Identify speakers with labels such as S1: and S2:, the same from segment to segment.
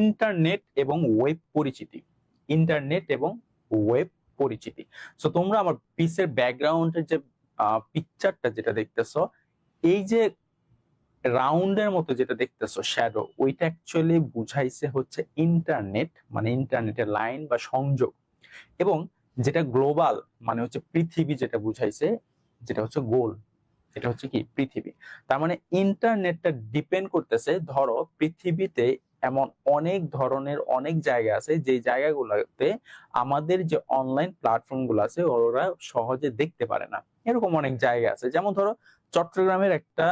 S1: Internet এবং web পরিচিতি। Internet এবং ওয়েব পরিচিতি। সো তোমরা আমার পিসের ব্যাকগ্রাউন্ডের যে পিকচারটা যেটা দেখতেছো, এই যে রাউন্ডের মতো যেটা দেখতেছো শ্যাডো ওইটা অ্যাকচুয়ালি বুঝাইছে হচ্ছে ইন্টারনেট মানে ইন্টারনেটের লাইন বা সংযোগ। এবং যেটা গ্লোবাল মানে হচ্ছে পৃথিবী যেটা বুঝাইছে, যেটা হচ্ছে গোল এটা হচ্ছে কি? পৃথিবী। তার মানে ইন্টারনেটটা ডিপেন্ড করতেছে, ধরো পৃথিবীতে এমন অনেক ধরনের অনেক জায়গা আছে যে জায়গাগুলোতে আমাদের যে অনলাইন প্ল্যাটফর্মগুলো আছে, ওরা সহজে দেখতে পারে না। এরকম অনেক জায়গা আছে। যেমন ধরো, চট্টগ্রামের একটা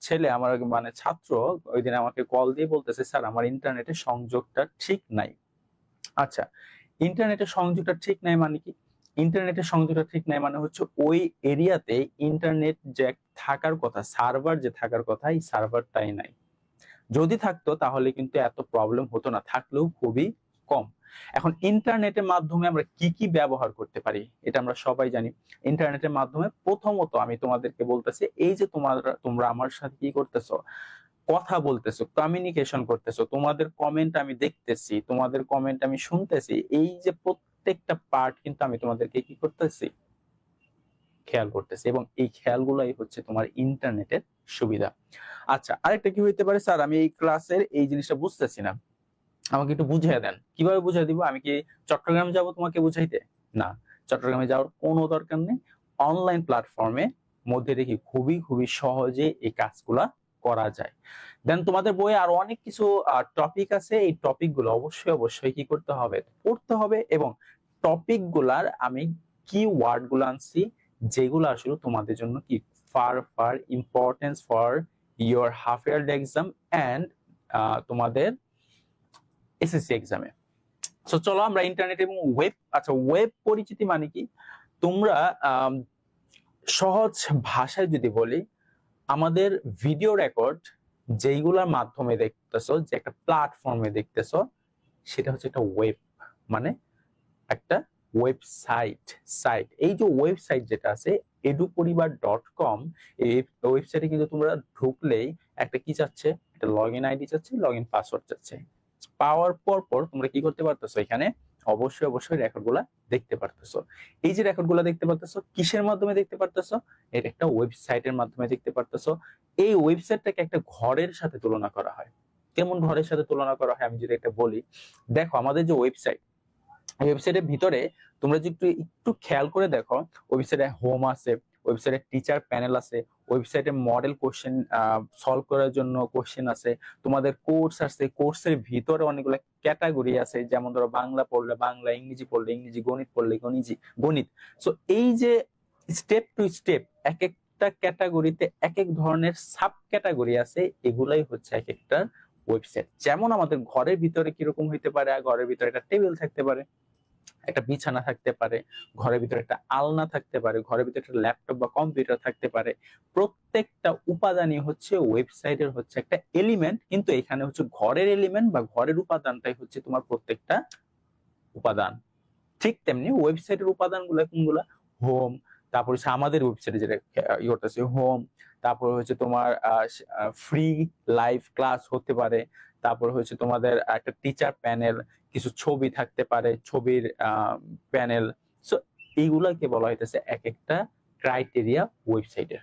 S1: ছেলে আমার মানে ছাত্র ওই দিন আমাকে কল দিয়ে বলতেছে, স্যার, আমার ইন্টারনেটের সংযোগটা ঠিক নাই। আচ্ছা ইন্টারনেটের সংযোগটা ঠিক নাই মানে কি? ইন্টারনেটের সংযোগটা ঠিক নাই মানে হচ্ছে, ওই এরিয়াতে ইন্টারনেট যে থাকার কথা সার্ভার যে থাকার কথা, এই সার্ভারটাই নাই। যদি থাকতো, তাহলে কিন্তু এত প্রবলেম হতো না। থাকলেও খুবই কম। এখন ইন্টারনেটের মাধ্যমে আমরা কি কি ব্যবহার করতে পারি, এটা আমরা সবাই জানি। ইন্টারনেটের মাধ্যমে প্রথমত আমি তোমাদেরকে বলতেছি, এই যে তোমার, তোমরা আমার সাথে কি করতেছো, কথা বলতেছো কমিউনিকেশন করতেছো, তোমাদের কমেন্ট আমি দেখতেছি, তোমাদের কমেন্ট আমি শুনতেছি, এই যে প্রত্যেকটা পার্ট কিন্তু আমি তোমাদেরকে কি করতেছি খেয়াল করতেছে এবং এই খেয়ালগুলাই হচ্ছে তোমার ইন্টারনেটের সুবিধা। আচ্ছা আরেকটা কি হইতে পারে স্যার? আমি এই ক্লাসের এই জিনিসটা বুঝতেছি না। আমাকে একটু বুঝিয়ে দেন। কীভাবে বুঝিয়ে দিব? আমি কি চট্টগ্রাম যাব তোমাকে বুঝাইতে? না, চট্টগ্রামে যাওয়ার কোনো দরকার নেই। অনলাইন প্ল্যাটফর্মে মধ্যে দেখি খুবই খুবই সহজে এই কাজগুলা করা যায়। দেন তোমাদের বইয়ে আরও অনেক কিছু টপিক আছে। এই টপিকগুলো অবশ্যই অবশ্যই কি করতে হবে? পড়তে হবে এবং টপিকগুলার আমি কি ওয়ার্ডগুলো আনছি। যেগুলো আসলে তোমাদের জন্য কি far far importance for your half year exam and তোমাদের এসএসসি এক্সামে সো চলো আমরা ইন্টারনেট এবং ওয়েব আচ্ছা ওয়েব পরিচিতি মানে কি? তোমরা সহজ ভাষায় যদি বলি, আমাদের ভিডিও রেকর্ড যেইগুলোর মাধ্যমে দেখতেছো, যে একটা প্ল্যাটফর্মে দেখতেছো, সেটা হচ্ছে একটা ওয়েব মানে একটা ওয়েবসাইট সাইট এই যে ওয়েবসাইট যেটা আছে এডুপরিবার ডট কম এই ওয়েবসাইটে কিন্তু তোমরা ঢুকলেই একটা কি চাচ্ছে? একটা লগ ইন আইডি চাচ্ছে লগ ইন পাসওয়ার্ড চাচ্ছে। পাওয়ার পর পর তোমরা কি করতে পারতেছো এখানে? অবশ্যই অবশ্যই রেকর্ডগুলা দেখতে পারতেছো। এই যে রেকর্ডগুলা দেখতে পারতেছো, কিসের মাধ্যমে দেখতে পারতেছো? এটা একটা ওয়েবসাইটের মাধ্যমে দেখতে পারতেছো। এই ওয়েবসাইটটাকে একটা ঘরের সাথে তুলনা করা হয়। কেমন ঘরের সাথে তুলনা করা হয়? আমি যদি একটা বলি। দেখো, আমাদের যে ওয়েবসাইট ওয়েবসাইটের ভিতরে তোমরা যদি একটু খেয়াল করে দেখো ওয়েবসাইটে হোম আছে ওয়েবসাইটে টিচার প্যানেল আছে ওয়েবসাইটে মডেল কোশ্চেন সলভ করার জন্য কোশ্চেন আছে, তোমাদের কোর্স আছে কোর্সের ভিতরে অনেকগুলো ক্যাটাগরি আছে, যেমন ধরো বাংলা পড়লে বাংলা, ইংরেজি পড়লে ইংরেজি, গণিত পড়লে গণিত গণিত। সো এই যে স্টেপ টু স্টেপ এক একটা ক্যাটাগরিতে এক এক ধরনের সাব ক্যাটাগরি আছে, এগুলাই হচ্ছে এক একটা ওয়েবসাইট যেমন আমাদের ঘরের ভিতরে কীরকম হইতে পারে আর ঘরের ভিতরে একটা টেবিল থাকতে পারে। একটা বিছানা থাকতে পারে, ঘরের ভিতরে একটা আলনা থাকতে পারে, ঘরের ভিতরে একটা ল্যাপটপ বা কম্পিউটার থাকতে পারে। প্রত্যেকটা উপাদানই হচ্ছে ওয়েবসাইটের হচ্ছে একটা এলিমেন্ট কিন্তু এখানে হচ্ছে ঘরের এলিমেন্ট বা ঘরের উপাদানটাই হচ্ছে তোমার প্রত্যেকটা উপাদান। ঠিক তেমনি ওয়েবসাইটের উপাদানগুলো কোনগুলা? হোম তারপর হচ্ছে আমাদের ওয়েবসাইটে যেটা ই করতেছে হোম তারপর হচ্ছে তোমার ফ্রি লাইভ ক্লাস হতে পারে তারপর হচ্ছে তোমাদের একটা টিচার প্যানেল কিছু ছবি থাকতে পারে, ছবির প্যানেল সো এইগুলাকে বলা হইতেছে এক একটা ক্রাইটেরিয়া ওয়েবসাইটের